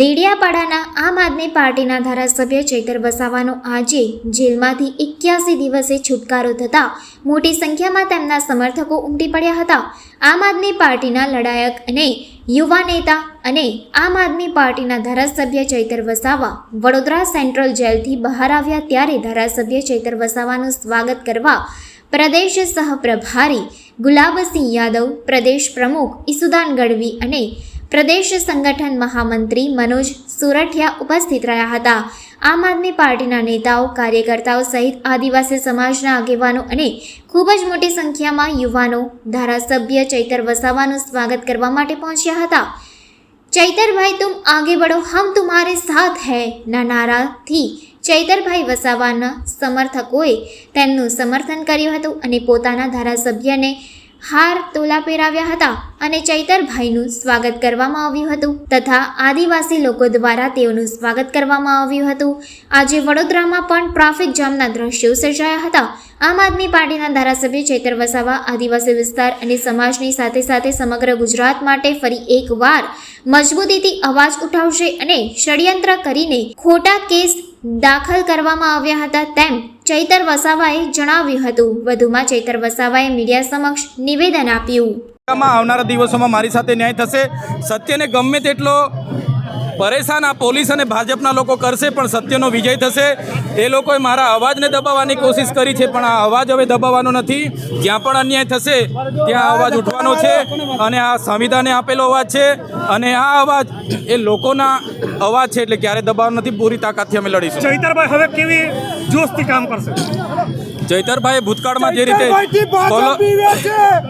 દેડિયાપાડાના આમ આદમી પાર્ટીના ધારાસભ્ય ચૈતર વસાવાનો આજે જેલમાંથી એક્યાસી દિવસે છુટકારો થતાં મોટી સંખ્યામાં તેમના સમર્થકો ઉમટી પડ્યા હતા. આમ આદમી પાર્ટીના લડાયક અને યુવા નેતા અને આમ આદમી પાર્ટીના ધારાસભ્ય ચૈતર વસાવા વડોદરા સેન્ટ્રલ જેલથી બહાર આવ્યા ત્યારે ધારાસભ્ય ચૈતર વસાવાનું સ્વાગત કરવા પ્રદેશ સહપ્રભારી ગુલાબસિંહ યાદવ, પ્રદેશ પ્રમુખ ઈસુદાન ગઢવી અને પ્રદેશ સંગઠન મહામંત્રી મનોજ સુરઠિયા ઉપસ્થિત રહ્યા હતા. આમ આદમી પાર્ટીના નેતાઓ, કાર્યકર્તાઓ સહિત આદિવાસી સમાજના આગેવાનો અને ખૂબ જ મોટી સંખ્યામાં યુવાનો ધારાસભ્ય ચૈતર વસાવાનું સ્વાગત કરવા માટે પહોંચ્યા હતા. ચૈતરભાઈ, તુમ આગે બઢો, હમ તુમ્હારે સાથ હૈ, ના નારાથી ચૈતરભાઈ વસાવાના સમર્થકોએ તેમનું સમર્થન કર્યું હતું અને પોતાના ધારાસભ્યને હાર તોલા પહેરાવ્યા હતા અને ચૈતરભાઈનું સ્વાગત કરવામાં આવ્યું હતું તથા આદિવાસી લોકો દ્વારા તેઓનું સ્વાગત કરવામાં આવ્યું હતું. આજે વડોદરામાં પણ ટ્રાફિક જામના દ્રશ્યો સર્જાયા હતા. આમ આદમી પાર્ટીના ધારાસભ્ય ચૈતર વસાવા, આદિવાસી વિસ્તાર અને સમાજની સાથે સાથે સમગ્ર ગુજરાત માટે ફરી એકવાર મજબૂતીથી અવાજ ઉઠાવશે અને ષડયંત્ર કરીને ખોટા કેસ દાખલ કરવામાં આવ્યા હતા તેમ ચૈતર વસાવાએ જણાવ્યું હતું. વધુમાં ચૈતર વસાવાએ મીડિયા સમક્ષ નિવેદન આપ્યું. આવનારા દિવસોમાં મારી સાથે ન્યાય થશે. સત્યને ગમે તેટલો પરેશાન આ પોલીસ અને ભાજપના લોકો કરશે, પણ સત્યનો વિજય થશે. એ લોકોએ મારા અવાજને દબાવવાની કોશિશ કરી છે, પણ આ અવાજ હવે દબાવવાનો નથી. જ્યાં પણ અન્યાય થશે, ત્યાં અવાજ ઉઠવાનો છે અને આ સંવિધાને આપેલો અવાજ છે. અને આ અવાજ એ લોકોના અવાજ છે, એટલે ક્યારે દબાવવાનો નથી, પૂરી તાકાતથી અમે લડીશું. ચૈતરભાઈ, હવે કેવી જોશથી કામ કરશે? ચૈતરભાઈએ ભૂતકાળમાં જે રીતે સ્કોલર-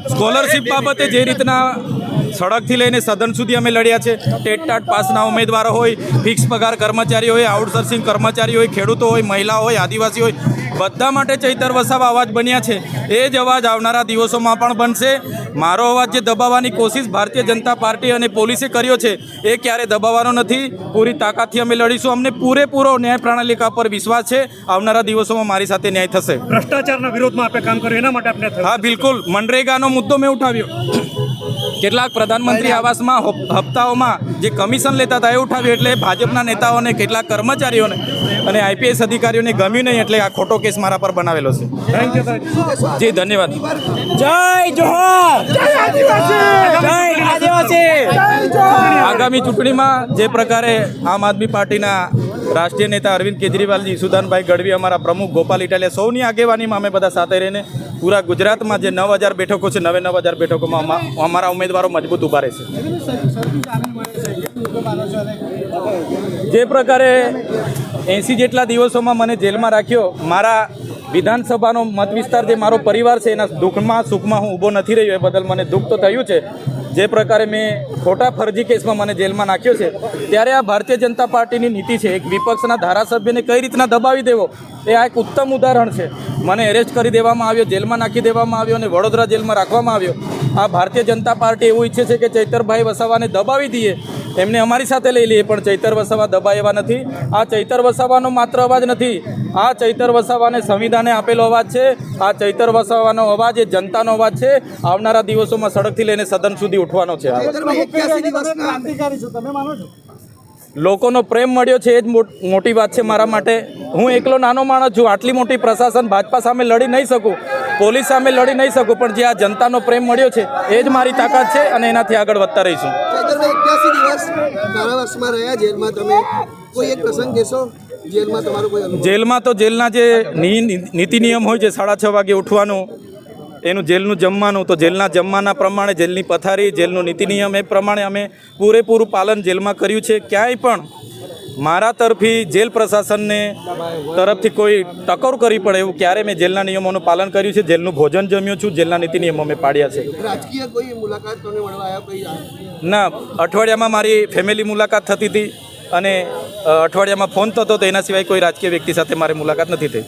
સ્કોલરશિપ બાબતે જે રીતના સડકથી લઈને સદન સુધી અમે લડ્યા છે. ટેટ ટાટ પાસના ઉમેદવારો હોય ફિક્સ પગાર કર્મચારી હોય આઉટસોર્સિંગ કર્મચારી હોય ખેડૂતો હોય મહિલા હોય આદિવાસી હોય બધા માટે ચૈતર વસાવા અવાજ બન્યા છે. એ જ અવાજ આવનારા દિવસોમાં પણ બનશે. મારો અવાજ જે દબાવવાની કોશિશ ભારતીય જનતા પાર્ટી અને પોલીસે કર્યો છે એ ક્યારે દબાવવાનો નથી. પૂરી તાકાતથી અમે લડીશું. અમને પૂરેપૂરો ન્યાય પ્રણાલિકા પર વિશ્વાસ છે. આવનારા દિવસોમાં મારી સાથે ન્યાય થશે. ભ્રષ્ટાચારના વિરોધમાં આપણે કામ કર્યું એના માટે આપણે હા બિલકુલ. મનરેગાનો મુદ્દો મેં ઉઠાવ્યો. કેટલાક પ્રધાનમંત્રી આવાસમાં હપ્તાઓમાં જે કમિશન લેતા હતા એ ઉઠાવ્યું એટલે ભાજપના નેતાઓને કેટલાક કર્મચારીઓને અને આઈપીએસ અધિકારીઓને ગમ્યું નહીં એટલે આ ખોટો કેસ મારા પર બનાવેલો છે. જી ધન્યવાદ. જય જોહર. જય આગામી ચૂંટણીમાં જે પ્રકારે આમ આદમી પાર્ટીના રાષ્ટ્રીય નેતા અરવિંદ કેજરીવાલજી, સુદાનભાઈ ગઢવી, અમારા પ્રમુખ ગોપાલ ઇટાલિયા, સૌની આગેવાનીમાં અમે બધા સાથે રહીને પૂરા ગુજરાતમાં જે નવ હજાર બેઠકો છે, નવે નવ હજાર બેઠકોમાં અમા- અમારા ઉમેદવારો મજબૂત ઊભા રહેશે. જે પ્રકારે એંસી જેટલા દિવસોમાં મને જેલમાં રાખ્યો, મારા વિધાનસભાનો મત વિસ્તાર જે મારો પરિવાર છે, એના દુઃખમાં સુખમાં હું ઊભો નથી રહ્યો, એ બદલ મને દુઃખ તો થયું છે જે પ્રકારે મેં ખોટા ફરજી કેસમાં મને જેલમાં નાખ્યો છે, ત્યારે આ ભારતીય જનતા પાર્ટીની નીતિ છે, એક વિપક્ષના ધારાસભ્યને કઈ રીતના દબાવી દેવો, એ આ એક ઉત્તમ ઉદાહરણ છે. મને એરેસ્ટ કરી દેવામાં આવ્યો, જેલમાં નાખી દેવામાં આવ્યો અને વડોદરા જેલમાં રાખવામાં આવ્યો. આ ભારતીય જનતા પાર્ટી એવું ઈચ્છે છે કે ચૈતરભાઈ વસાવાને દબાવી દઈએ. એમને અમારી સાથે લઈ લઈએ પણ ચૈતર વસાવા દબાય નથી. આ ચૈતર વસાવાનો માત્ર અવાજ નથી. આ ચૈતર વસાવાને સંવિધાને આપેલો અવાજ છે. આ ચૈતર વસાવાનો અવાજ એ જનતાનો અવાજ છે. આવનારા દિવસોમાં સડકથી લઈને સદન સુધી ઉઠવાનો છે. લોકોનો પ્રેમ મળ્યો છે એ જ મોટ- વાત છે મારા માટે. હું એકલો નાનો માણસ છું આટલી મોટી પ્રશાસન ભાજપા સામે લડી નહીં શકું પોલીસ સામે લડી નહીં શકું પણ જે આ જનતાનો પ્રેમ મળ્યો છે એ જ મારી તાકાત છે અને એનાથી આગળ વધતા રહીશું. જેલમાં તો જેલના જે નીતિ નિયમ હોય છે સાડા છ વાગે ઉઠવાનું એનું જેલનું જમવાનું તો જેલના જમવાના પ્રમાણે જેલની પથારી જેલનું નીતિ નિયમ એ પ્રમાણે અમે પૂરેપૂરું પાલન જેલમાં કર્યું છે. ક્યાંય પણ મારા તરફી જેલ પ્રશાસનને તરફથી કોઈ ટકોર કરી પડે એવું ક્યારે મેં જેલના નિયમોનું પાલન કર્યું છે. જેલનું ભોજન જમ્યું છું જેલના નીતિ નિયમો મેં પાડ્યા છે. ના અઠવાડિયામાં મારી ફેમિલી મુલાકાત થતી હતી અને અઠવાડિયામાં ફોન થતો તો એના સિવાય કોઈ રાજકીય વ્યક્તિ સાથે મારી મુલાકાત નથી થઈ.